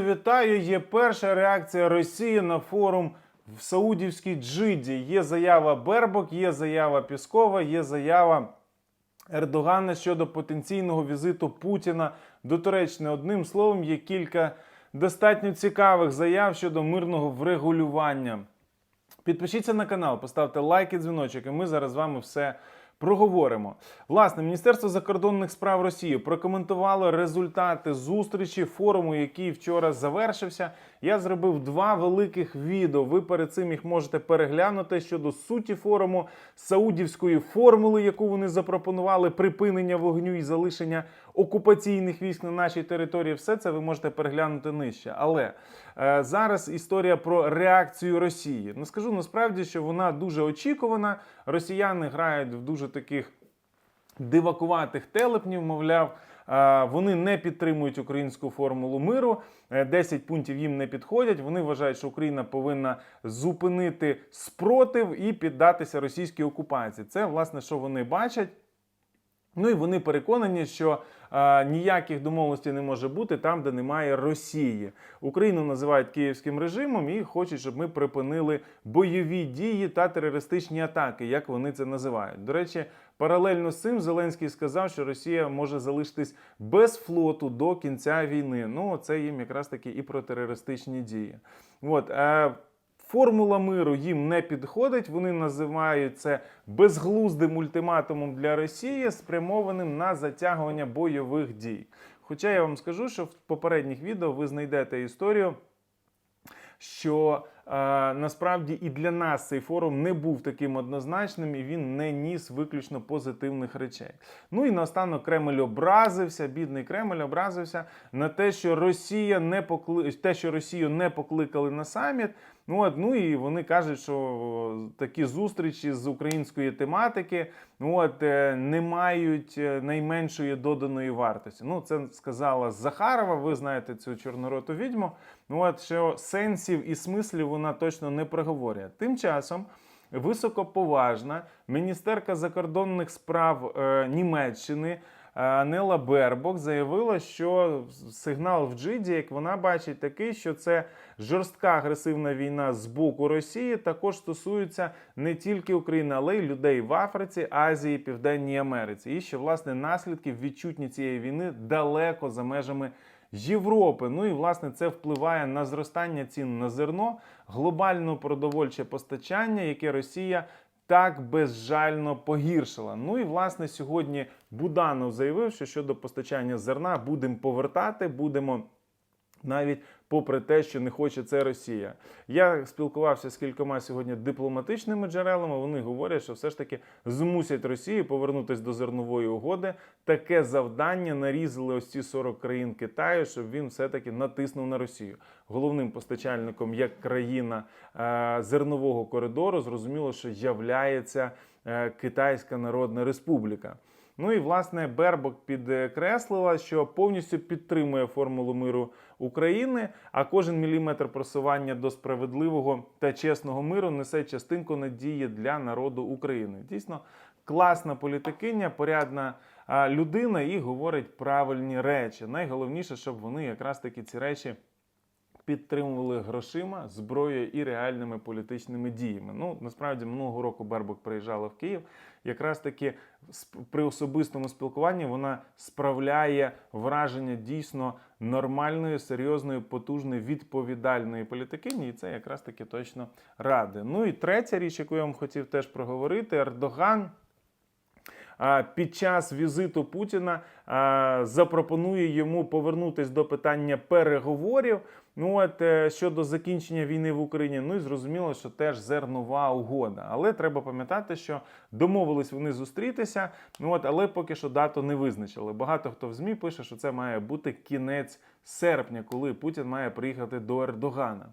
Вітаю. Є перша реакція Росії на форум в Саудівській Джиді. Є заява Бербок, є заява Піскова, є заява Ердогана щодо потенційного візиту Путіна до Туреччини. Одним словом, є кілька достатньо цікавих заяв щодо мирного врегулювання. Підпишіться на канал, поставте лайк і дзвіночок, і ми зараз з вами все проговоримо. Власне, Міністерство закордонних справ Росії прокоментувало результати зустрічі форуму, який вчора завершився. Я зробив два великих відео. Ви перед цим їх можете переглянути щодо суті форуму, саудівської формули, яку вони запропонували, припинення вогню і залишення окупаційних військ на нашій території. Все це ви можете переглянути нижче. Але е, зараз історія про реакцію Росії. Ну скажу насправді, що вона дуже очікувана. Росіяни грають в дуже таких дивакуватих телепнів, мовляв. е, Вони не підтримують українську формулу миру. е, 10 пунктів їм не підходять. Вони вважають, що Україна повинна зупинити спротив і піддатися російській окупації. Це власне, що вони бачать. Ну і вони переконані, що е, ніяких домовленостей не може бути там, де немає Росії. Україну називають київським режимом і хочуть, щоб ми припинили бойові дії та терористичні атаки, як вони це називають. До речі, паралельно з цим Зеленський сказав, що Росія може залишитись без флоту до кінця війни. Ну, це їм якраз таки і про терористичні дії. От, е, Формула миру їм не підходить. Вони називають це безглуздим ультиматумом для Росії, спрямованим на затягування бойових дій. Хоча я вам скажу, що в попередніх відео ви знайдете історію, що е, насправді і для нас цей форум не був таким однозначним, і він не ніс виключно позитивних речей. Ну і наостанок Кремль образився, бідний Кремль образився на те, що Росія не покли... те, що Росію не покликали на саміт. Ну, от, ну і вони кажуть, що такі зустрічі з української тематики ну, от, е, не мають е, найменшої доданої вартості. Ну, це сказала Захарова. Ви знаєте цю чорнороту відьму. Ну, от що сенсів і смислів вона точно не проговорює. Тим часом. Високоповажна міністерка закордонних справ е, Німеччини е, Анела Бербок заявила, що сигнал в Джиді, як вона бачить, такий, що це жорстка агресивна війна з боку Росії, також стосується не тільки України, але й людей в Африці, Азії, Південній Америці. І що власне наслідки відчутні цієї війни далеко за межами. Європи. Ну і власне це впливає на зростання цін на зерно, глобальне продовольче постачання, яке Росія так безжально погіршила. Ну і власне сьогодні Буданов заявив, що щодо постачання зерна будемо повертати, будемо. Навіть попри те, що не хоче це Росія. Я спілкувався з кількома сьогодні дипломатичними джерелами. Вони говорять, що все ж таки змусять Росію повернутися до зернової угоди. Таке завдання нарізали ось ці 40 країн Китаю, щоб він все-таки натиснув на Росію. Головним постачальником як країна е, зернового коридору, зрозуміло, що являється е, Китайська Народна Республіка. Ну і власне Бербок підкреслила, що повністю підтримує формулу миру України, а кожен міліметр просування до справедливого та чесного миру несе частинку надії для народу України. Дійсно, класна політикиня, порядна людина і говорить правильні речі. Найголовніше, щоб вони якраз таки ці речі підтримували грошима, зброєю і реальними політичними діями. Ну насправді минулого року Бербок приїжджала в Київ. Якраз таки при особистому спілкуванні вона справляє враження дійсно нормальної, серйозної, потужної, відповідальної політикині, і це якраз таки точно ради. Ну і третя річ, яку я вам хотів теж проговорити, Ердоган. Під час візиту Путіна запропонує йому повернутись до питання переговорів. Ну от е, щодо закінчення війни в Україні, ну і зрозуміло, що теж зернова угода. Але треба пам'ятати, що домовились вони зустрітися. Ну от, але поки що дату не визначили. Багато хто в змі пише, що це має бути кінець серпня, коли Путін має приїхати до Ердогана.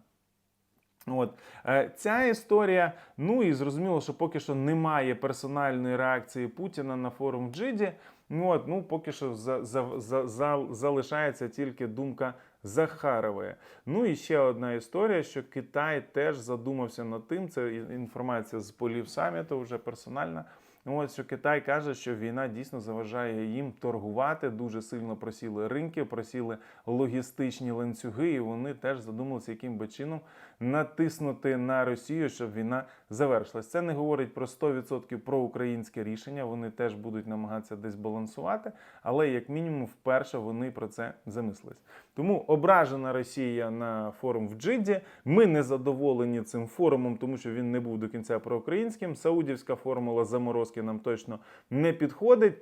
От Е, ця історія. Ну і зрозуміло, що поки що немає персональної реакції Путіна на форум в Джиді. Ну от, ну поки що за, за, за, за, залишається тільки думка Захарової. Ну і ще одна історія, що Китай теж задумався над тим. Це інформація з полів саміту, вже персональна. Ну, Ось що Китай каже, що війна дійсно заважає їм торгувати. Дуже сильно просіли ринки, просіли логістичні ланцюги, і вони теж задумалися, яким би чином натиснути на Росію, щоб війна завершилась. Це не говорить про 100% про українське рішення. Вони теж будуть намагатися десь балансувати, але як мінімум вперше вони про це замислились. Тому ображена Росія на форум в Джиді. Ми не задоволені цим форумом, тому що він не був до кінця проукраїнським. Саудівська формула заморозки нам точно не підходить.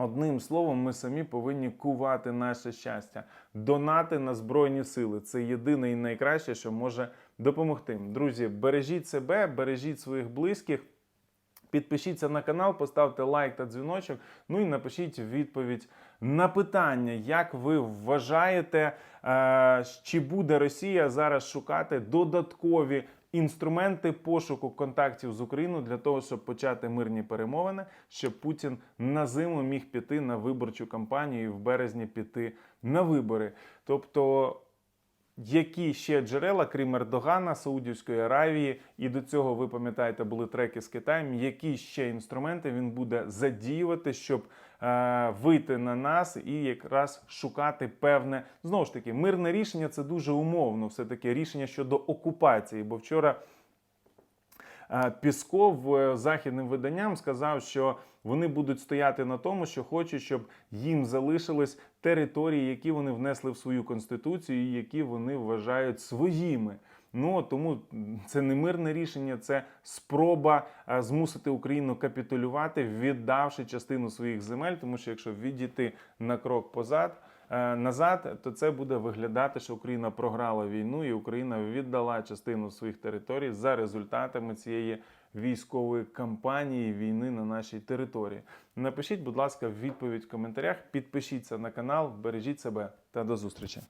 Одним словом, ми самі повинні кувати наше щастя, донати на збройні сили. Це єдине і найкраще, що може допомогти. Друзі, бережіть себе, бережіть своїх близьких. Підпишіться на канал, поставте лайк та дзвіночок. Ну і напишіть відповідь на питання, як ви вважаєте, е, чи буде Росія зараз шукати додаткові інструменти пошуку контактів з Україною для того, щоб почати мирні перемовини, щоб Путін на зиму міг піти на виборчу кампанію і в березні піти на вибори. Тобто які ще джерела, крім Ердогана, Саудівської Аравії, і до цього ви пам'ятаєте, були треки з Китаєм. Які ще інструменти він буде задіювати, щоб е, вийти на нас і якраз шукати певне знову ж таки мирне рішення це дуже умовно, все таки рішення щодо окупації. Бо вчора Пісков е, західним виданням сказав, що вони будуть стояти на тому, що хочуть, щоб їм залишились території, які вони внесли в свою конституцію, і які вони вважають своїми. Ну тому це не мирне рішення, це спроба е, змусити Україну капітулювати, віддавши частину своїх земель. Тому що якщо відійти на крок позад. Е, Назад, то це буде виглядати, що Україна програла війну, і Україна віддала частину своїх територій за результатами цієї військової кампанії війни на нашій території. Напишіть, будь ласка, відповідь в коментарях. Підпишіться на канал, бережіть себе та до зустрічі.